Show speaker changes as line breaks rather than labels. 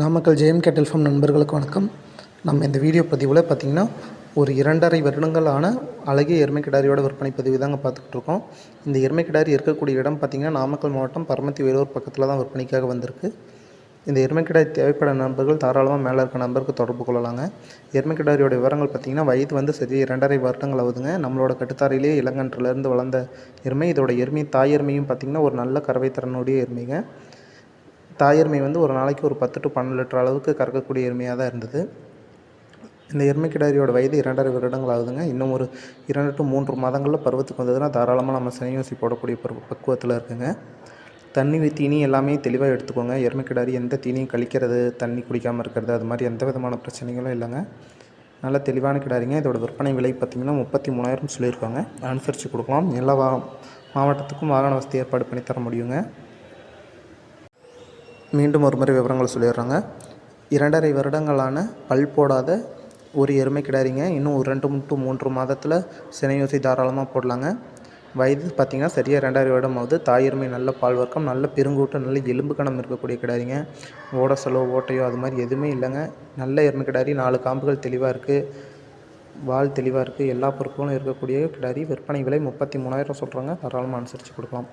நாமக்கல் ஜெயம் கேட்டல் ஃபார்ம் நண்பர்களுக்கு வணக்கம். நம்ம இந்த வீடியோ பதிவில் பார்த்திங்கன்னா ஒரு இரண்டரை வருடங்களான அழகிய எருமை கிடாரியோட விற்பனை பதிவு தாங்க பார்த்துக்கிட்டு இருக்கோம் இந்த எருமை கிடாரி இருக்கக்கூடிய இடம் பார்த்திங்கன்னா நாமக்கல் மாவட்டம் பரமத்தி வேலூர் பக்கத்தில் தான் விற்பனைக்காக வந்திருக்கு. இந்த எருமை கிடாரி தேவைப்பட நண்பர்கள் தாராளமாக மேலே இருக்க நண்பருக்கு தொடர்பு கொள்ளலாங்க. எருமை கிடாரியோட விவரங்கள் பார்த்திங்கன்னா வயது வந்து சரி இரண்டரை வருடங்கள் ஆகுதுங்க. நம்மளோட கட்டுத்தாரையிலேயே இளங்கன்றிலேருந்து வளர்ந்த எருமை இதோட எருமை தாய் எருமையும் பார்த்திங்கன்னா ஒரு நல்ல கறவை திறனுடைய எருமைங்க. தாயெருமை வந்து ஒரு நாளைக்கு ஒரு பத்து டு பன்னெண்டு லிட்டர் அளவுக்கு கறக்கக்கூடிய எருமையாக தான் இருந்தது. இந்த எருமை கிடாரியோட வயது இரண்டரை வருடங்கள் ஆகுதுங்க. இன்னும் ஒரு இரண்டு டு மூன்று மாதங்களில் பருவத்துக்கு வந்ததுன்னா தாராளமாக நம்ம சனியூசி போடக்கூடிய பருவ பக்குவத்தில் இருக்குங்க. தண்ணி தீனி எல்லாமே தெளிவாக எடுத்துக்கோங்க. எருமை கிடாரி எந்த தீனியும் கழிக்கிறது தண்ணி குடிக்காமல் இருக்கிறது அது மாதிரி எந்த விதமான பிரச்சனைகளும் இல்லைங்க. நல்ல தெளிவான கிடாரிங்க. இதோட விற்பனை விலை பார்த்திங்கன்னா முப்பத்தி மூணாயிரம் சொல்லியிருக்காங்க. அனுசரித்து கொடுக்கலாம். எல்லா வா மாவட்டத்துக்கும் வாகன வசதி ஏற்பாடு பண்ணி தர முடியுங்க. மீண்டும் ஒரு முறை விவரங்கள் சொல்லிடுறாங்க. இரண்டரை வருடங்களான பல் போடாத ஒரு எருமை கிடாரிங்க. இன்னும் ஒரு ரெண்டு டு மூன்று மாதத்தில் சினையூசி தாராளமாக போடலாங்க. வயது பார்த்திங்கன்னா சரியாக ரெண்டாயிரம் வருடம் ஆகுது தாய் எருமை நல்ல பால் வர்க்கம் நல்ல பெருங்கூட்டம் நல்ல எலும்பு கணம் இருக்கக்கூடிய கிடாரிங்க. ஓட செலவு ஓட்டையோ அது மாதிரி எதுவுமே இல்லைங்க. நல்ல எருமை கிடாரி நாலு காம்புகள் தெளிவாக இருக்குது வால் தெளிவாக இருக்குது எல்லா பொருட்களும் இருக்கக்கூடிய கிடாரி. விற்பனை விலை முப்பத்தி மூணாயிரம் சொல்கிறாங்க தாராளமாக அனுசரித்து கொடுக்கலாம்.